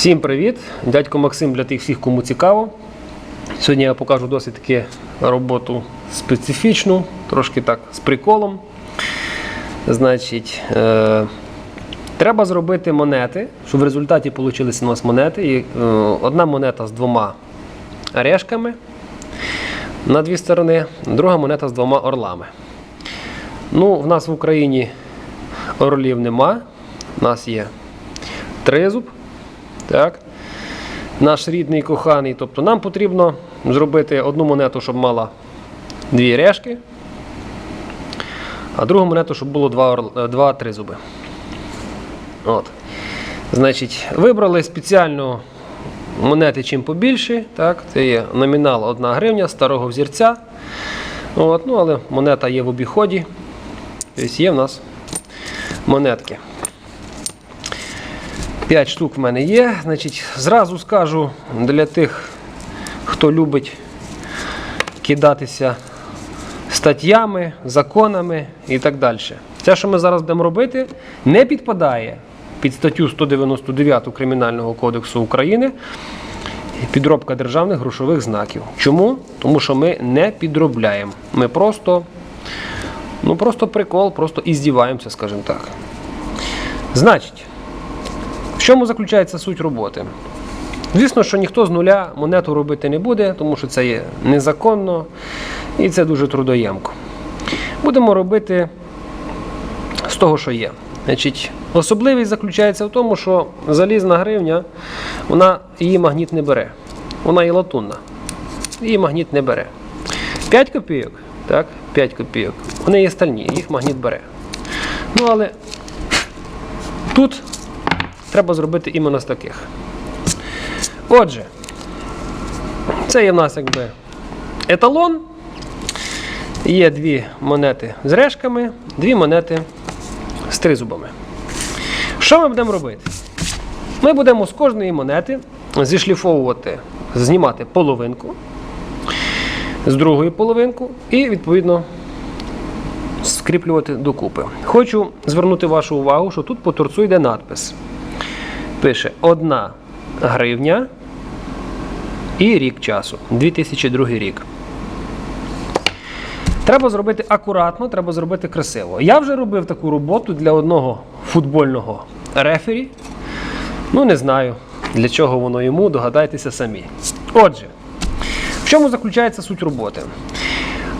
Всім привіт! Дядько Максим для тих всіх, кому цікаво. Сьогодні я покажу досить таки роботу специфічну, трошки так з приколом. Значить, е, треба зробити монети, щоб в результаті вийшли у нас монети. І, е, одна монета з двома орешками на дві сторони, друга монета з двома орлами. Ну, в нас в Україні орлів нема. У нас є тризуб. Так. Наш рідний коханий. Тобто нам потрібно зробити одну монету, щоб мала дві решки, а другу монету, щоб було е, два тризуби. От. Значить, вибрали спеціально монети чим побільші. Так? Це є номінал 1 гривня старого взірця. От. Ну, але монета є в обіході. Тобто є в нас монетки. 5 штук в мене є. Значить, зразу скажу для тих, хто любить кидатися статтями, законами і так далі. Те, що ми зараз будемо робити, не підпадає під статтю 199 Кримінального кодексу України. Підробка державних грошових знаків. Чому? Тому що ми не підробляємо. Ми просто, ну просто прикол, просто іздіваємося, скажімо так. Значить, в чому заключається суть роботи? Звісно, що ніхто з нуля монету робити не буде, тому що це є незаконно і це дуже трудоємко. Будемо робити з того, що є. Значить, особливість заключається в тому, що залізна гривня, вона її магніт не бере. Вона є латунна. Її магніт не бере. 5 копійок, так, 5 копійок, вони є стальні, їх магніт бере. Ну, але тут треба зробити іменно з таких. Отже, це є в нас якби еталон. Є дві монети з решками, дві монети з тризубами. Що ми будемо робити? Ми будемо з кожної монети зішліфовувати, знімати половинку з другої половинку і, відповідно, скріплювати докупи. Хочу звернути вашу увагу, що тут по торцу йде надпис. Пише 1 гривня і рік часу. 2002 рік. Треба зробити акуратно, треба зробити красиво. Я вже робив таку роботу для одного футбольного рефері. Ну, не знаю, для чого воно йому, догадайтеся самі. Отже, в чому заключається суть роботи?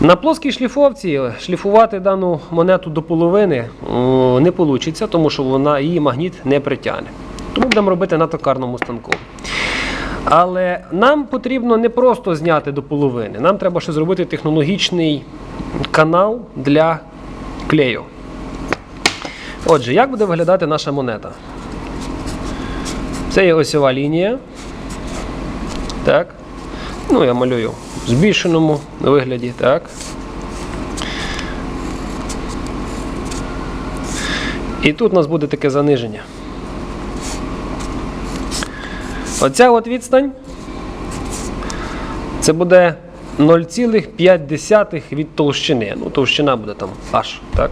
На плоскій шліфовці шліфувати дану монету до половини не вийде, тому що вона її магніт не притягне. Тому будемо робити на токарному станку. Але нам потрібно не просто зняти до половини, нам треба ще зробити технологічний канал для клею. Отже, як буде виглядати наша монета? Це є осьова лінія. Так. Ну, я малюю в збільшеному вигляді. Так. І тут у нас буде таке заниження. Оця от відстань. Це буде 0,5 від толщини. Ну, товщина буде там аж, так.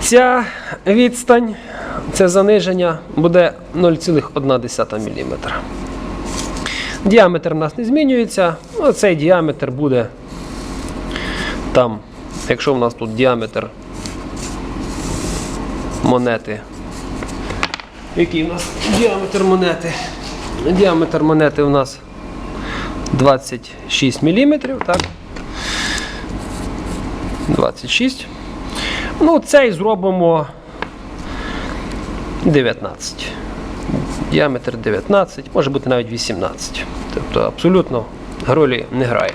Ця відстань, це заниження буде 0,1 мм. Діаметр у нас не змінюється. Ну, цей діаметр буде там, якщо в нас тут діаметр монети. Який у нас діаметр монети? Діаметр монети у нас 26 мм, так? 26. Ну, цей зробимо 19. Діаметр 19, може бути навіть 18. Тобто абсолютно ролі не грає.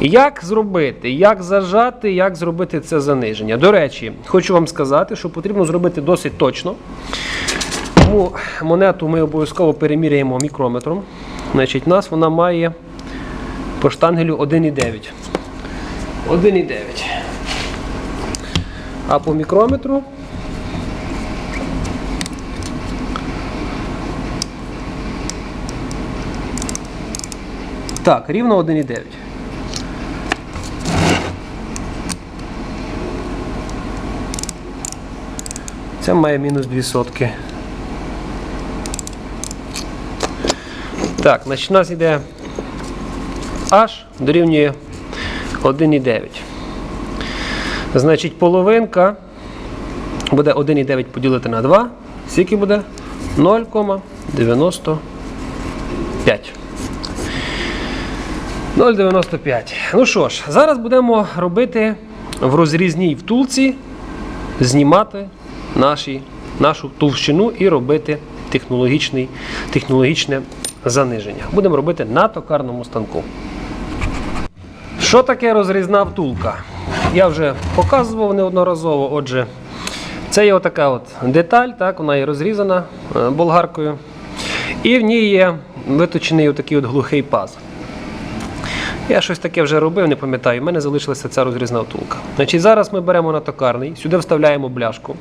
Як зробити, як зажати, як зробити це заниження? До речі, хочу вам сказати, що потрібно зробити досить точно. Тому монету ми обов'язково переміряємо мікрометром. Значить, у нас вона має по штангелю 1,9. 1,9. А по мікрометру Так, рівно 1,9. Це має мінус 2 сотки. Так, значить, у нас йде H дорівнює 1,9. Значить, половинка буде 1,9 поділити на 2. Скільки буде? 0,95. 0,95. Ну що ж, зараз будемо робити в розрізній втулці, знімати наші, нашу товщину і робити технологічний, технологічне заниження. Будемо робити на токарному станку. Що таке розрізна втулка? Я вже показував неодноразово. Отже, це є отака от деталь, так, вона є розрізана е, болгаркою. І в ній є виточений отакий от глухий паз. Я щось таке вже робив, не пам'ятаю. У мене залишилася ця розрізна втулка. Значить, зараз ми беремо на токарний, сюди вставляємо бляшку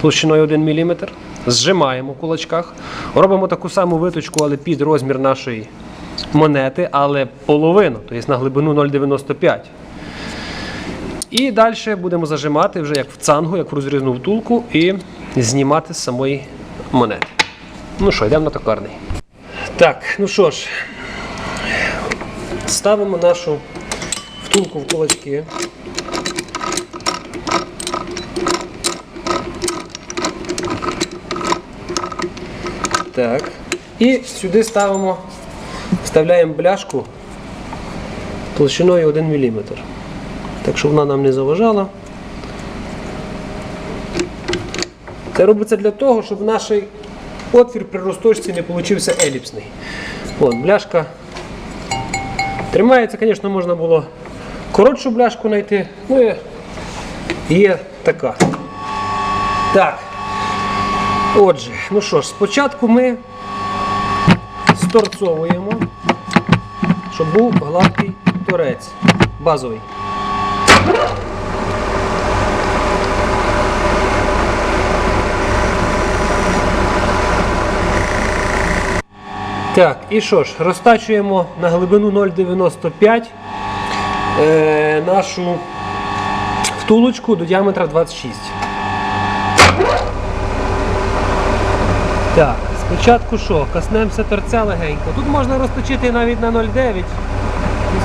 толщиною 1 мм, зжимаємо в кулачках, робимо таку саму виточку, але під розмір нашої монети, але половину, тобто на глибину 0,95. І далі будемо зажимати вже як в цангу, як в розрізну втулку, і знімати з самої монети. Ну що, йдемо на токарний. Так, ну що ж, ставимо нашу втулку в кулачки. Так. І сюди ставимо, вставляємо бляшку толщиною 1 мм. Так, щоб вона нам не заважала. Це робиться для того, щоб наш отвір при розточці не получився еліпсний. От, бляшка тримається, звісно, можна було коротшу бляшку знайти. Ну і є така. Так. Отже, ну що ж, спочатку ми сторцовуємо, щоб був гладкий торець базовий. Так, і що ж, розтачуємо на глибину 0,95 е, нашу втулочку до діаметра 26. Так, спочатку що? Коснемося торця легенько. Тут можна розточити навіть на 0,9 і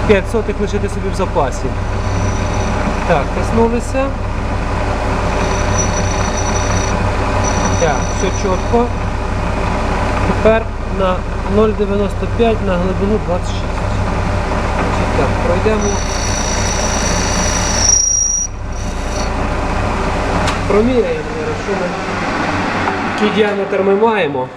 з 5 сотих лишити собі в запасі. Так, коснулися. Так, все чітко. Тепер на 0,95 на глибину 26. Так, пройдемо. Проміряємо, що ми, який діаметр ми маємо.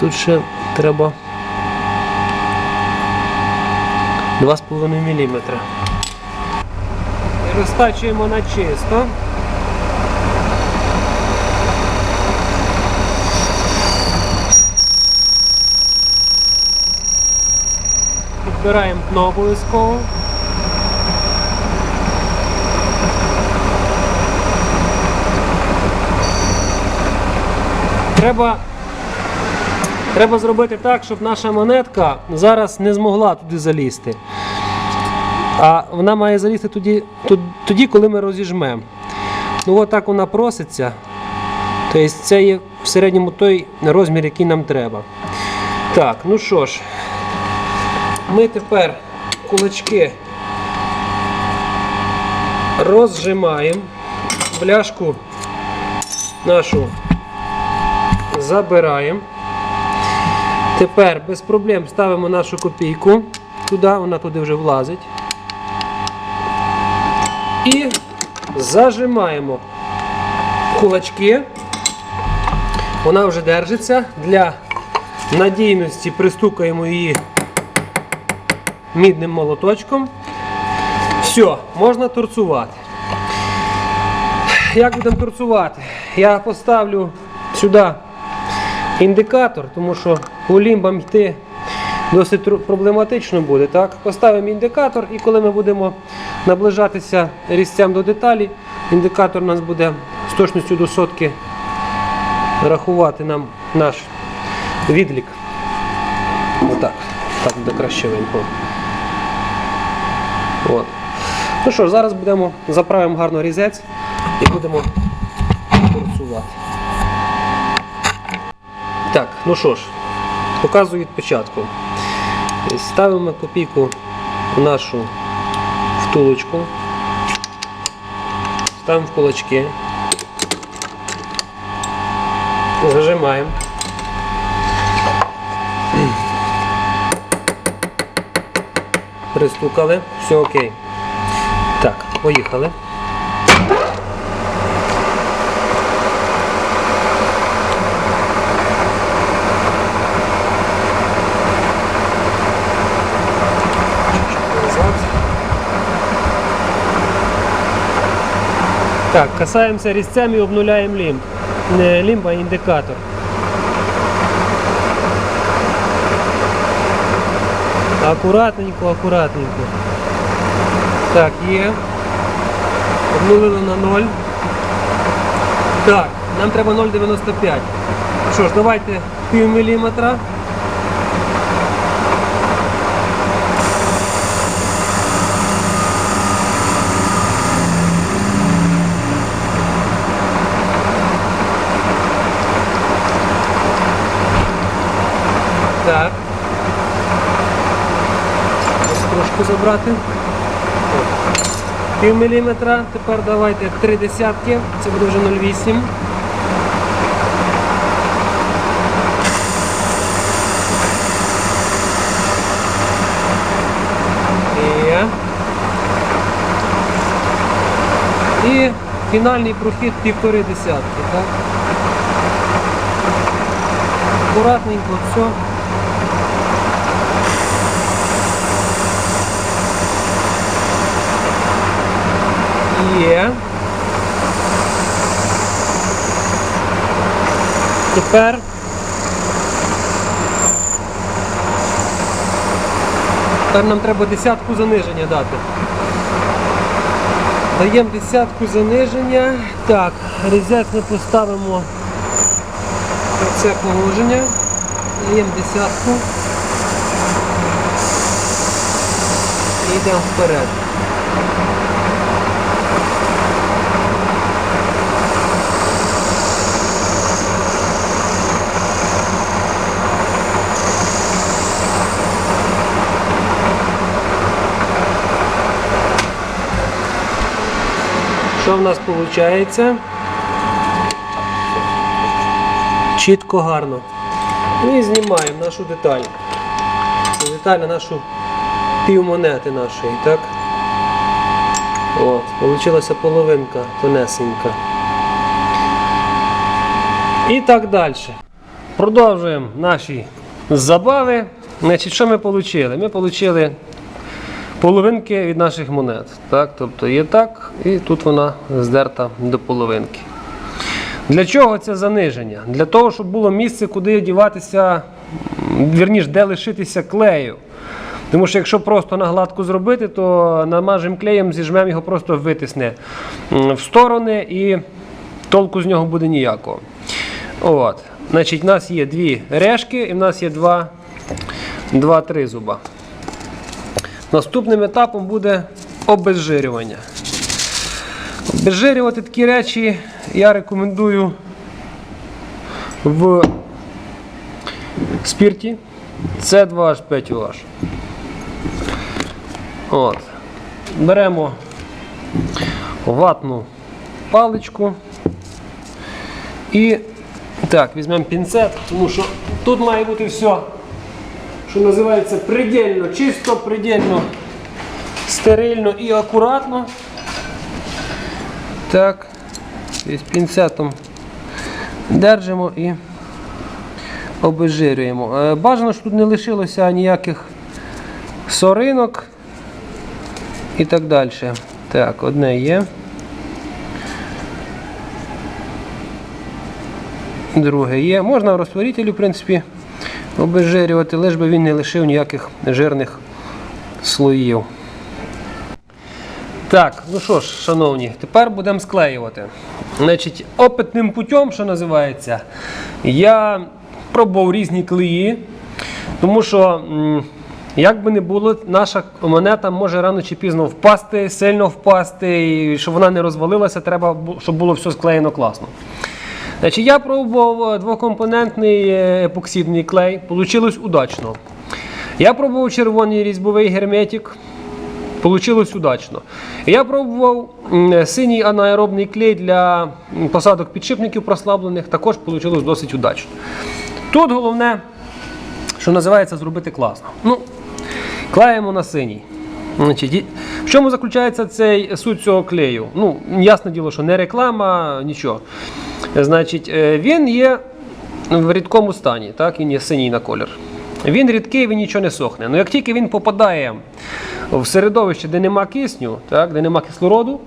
Тут ще треба 2,5 мм. Розтачуємо на чисто. Підбираємо дно обов'язково. Треба, треба зробити так, щоб наша монетка зараз не змогла туди залізти. А вона має залізти тоді, тоді коли ми розіжмемо. Ну от так вона проситься. Тобто це є в середньому той розмір, який нам треба. Так, ну що ж, ми тепер кулачки розжимаємо, бляшку нашу забираємо. Тепер без проблем ставимо нашу копійку туди, вона туди вже влазить. І зажимаємо кулачки. Вона вже держиться. Для надійності пристукаємо її мідним молоточком. Все, можна торцувати. Як будемо торцувати? Я поставлю сюди індикатор, тому що по лімбам йти досить проблематично буде. Так? Поставимо індикатор і коли ми будемо наближатися різцям до деталі, індикатор у нас буде з точністю до сотки рахувати нам наш відлік. Отак. Так буде краще видно. От. Ну що зараз будемо заправимо гарно різець і будемо торцувати. Так, ну що ж, показую від початку. Ставимо копійку в нашу втулочку. Ставимо в кулачки. Зажимаємо. Пристукали, все окей. Так, поїхали. Так, касаємося різцем і обнуляємо лімб. Не лімб, а індикатор. Акуратненько, акуратненько. Так, є. Обнулили на 0. Так, нам треба 0,95. Що ж, давайте пів міліметра. Так. Ось забрати. Пів міліметра, тепер давайте три десятки, це буде вже 0,8. Є. І фінальний прохід півтори десятки, так? Акуратненько, все. Є. Тепер Тепер нам треба десятку заниження дати. Даємо десятку заниження. Так, резет ми поставимо в це положення. Даємо десятку. І йдемо вперед. Що в нас виходить? Чітко гарно. Ну і знімаємо нашу деталь. Деталь на нашу півмонети нашої, так? От, Получилася половинка тонесенька. І так далі. Продовжуємо наші забави. Значить, що ми отримали? Ми отримали половинки від наших монет. Так? Тобто є так, і тут вона здерта до половинки. Для чого це заниження? Для того, щоб було місце, куди діватися, м, де лишитися клею. Тому що якщо просто на гладку зробити, то намажемо клеєм, зіжмемо його просто витисне в сторони і толку з нього буде ніякого. От. Значить, у нас є дві решки і в нас є два, два тризуба. Наступним етапом буде обезжирювання. Обезжирювати такі речі я рекомендую в спірті С2H5OH. От. Беремо ватну паличку і так, візьмемо пінцет, тому що тут має бути все що називається предельно чисто, предельно стерильно і акуратно. Так, з пінцетом держимо і обезжирюємо. Е, Бажано, щоб тут не лишилося ніяких соринок і так далі. Так, одне є. Друге є. Можна в розтворителі, в принципі, обезжирювати, лиш би він не лишив ніяких жирних слоїв. Так, ну що ж, шановні, тепер будемо склеювати. Значить, опитним путем, що називається, я пробував різні клеї, тому що, як би не було, наша монета може рано чи пізно впасти, сильно впасти, і щоб вона не розвалилася, треба, щоб було все склеєно класно. Значить, я пробував е, двокомпонентний е, епоксидний клей, Получилось удачно. Я пробував червоний різьбовий герметик, Получилось удачно. Я пробував синій анаеробний клей для посадок підшипників прослаблених, також вийшло досить удачно. Тут головне, що називається, зробити класно. Ну, клеїмо на синій. Значить, в чому заключається цей суть цього клею? Ну, ясне діло, що не реклама, нічого. Значить, е, він є в рідкому стані, так? він є синій на колір. Він рідкий, він нічого не сохне. Ну як тільки він попадає в середовище, де нема кисню, так, де нема кислороду,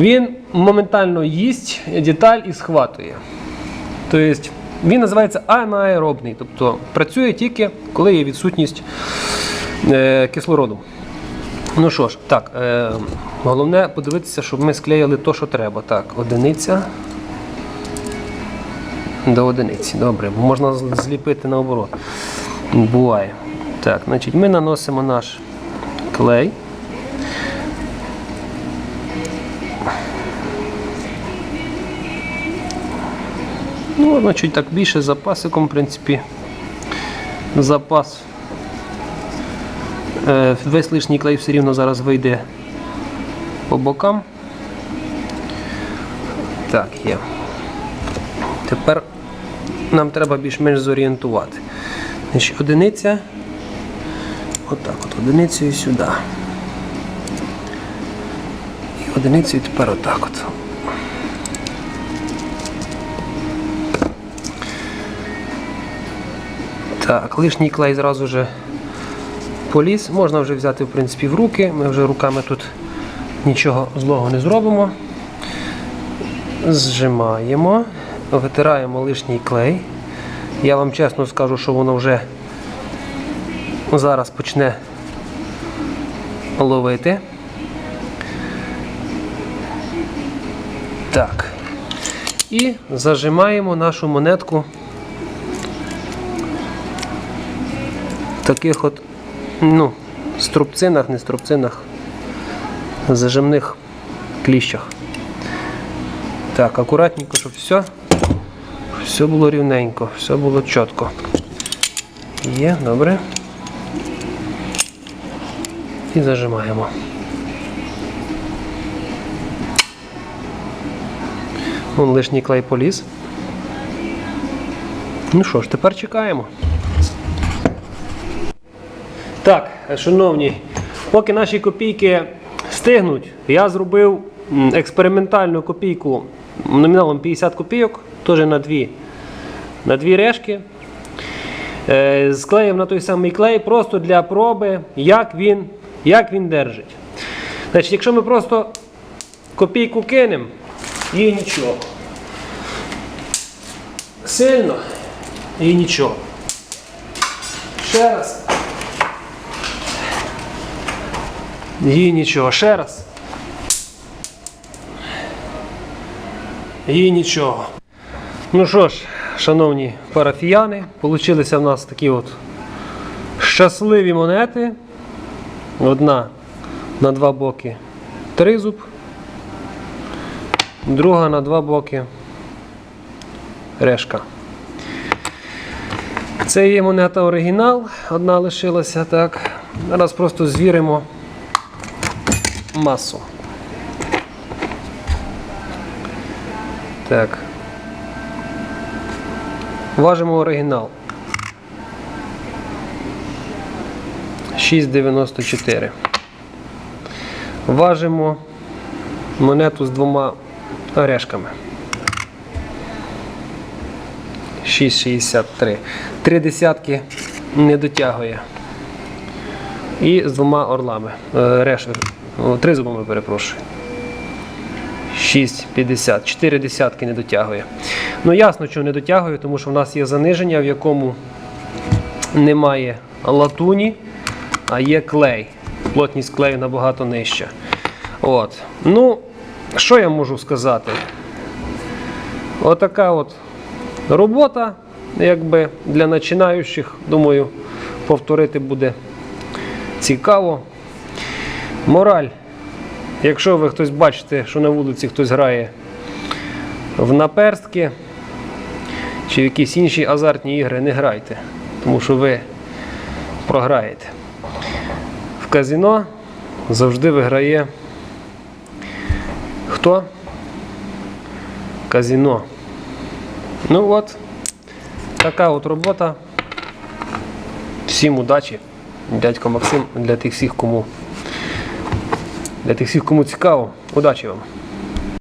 він моментально їсть деталь і схватує. Тобто він називається анаеробний, тобто працює тільки коли є відсутність е, кислороду. Ну що ж, так, е, головне подивитися, щоб ми склеїли то, що треба. Так, одиниця. До одиниці, добре, можна зліпити наоборот. Буває. Так, значить, ми наносимо наш клей. Ну, значить, так більше запасиком, в принципі, запас. Е, Весь лишній клей все рівно зараз вийде по бокам. Так, є. Тепер нам треба більш-менш зорієнтувати. Значить, одиниця. Отак от, одиницею сюди. І одиницею тепер отак от. Так, лишній клей зразу же поліз. Можна вже взяти в принципі в руки. Ми вже руками тут нічого злого не зробимо. Зжимаємо, витираємо лишній клей. Я вам чесно скажу, що воно вже зараз почне ловити. Так. І зажимаємо нашу монетку в таких от ну, струбцинах, не струбцинах, зажимних кліщах. Так, акуратненько, щоб все, все було рівненько, все було чітко. Є, добре. І зажимаємо. Вон лишній клей поліз. Ну що ж, тепер чекаємо. Так, шановні, поки наші копійки стигнуть, я зробив експериментальну копійку номіналом 50 копійок, теж на дві, на дві решки. Е, Склеїв на той самий клей просто для проби, як він, як він держить. Значить, якщо ми просто копійку кинемо, і нічого. Сильно і нічого. Ще раз. І нічого. Ще раз. І нічого. Ну що ж, шановні парафіяни, получилися в нас такі от щасливі монети. Одна на два боки тризуб, друга на два боки решка. Це є монета оригінал, одна лишилася так. Зараз просто звіримо масу. Так. Важимо оригінал. 6,94. Важимо монету з двома орешками. 6,63. Три десятки не дотягує. І з двома орлами. Е, Реш, три зубами перепрошую. 6,50. 4 десятки не дотягує. Ну ясно, що не дотягує, тому що в нас є заниження, в якому немає латуні, а є клей. Плотність клею набагато нижча. От. Ну, що я можу сказати? Отака от робота, якби для починаючих, думаю, повторити буде цікаво. Мораль. Якщо ви хтось бачите, що на вулиці хтось грає в наперстки, чи в якісь інші азартні ігри не грайте, тому що ви програєте. В казино завжди виграє хто? Казино. Ну от, така от робота. Всім удачі, дядько Максим, для тих всіх, кому для тих всіх, кому цікаво. Удачі вам!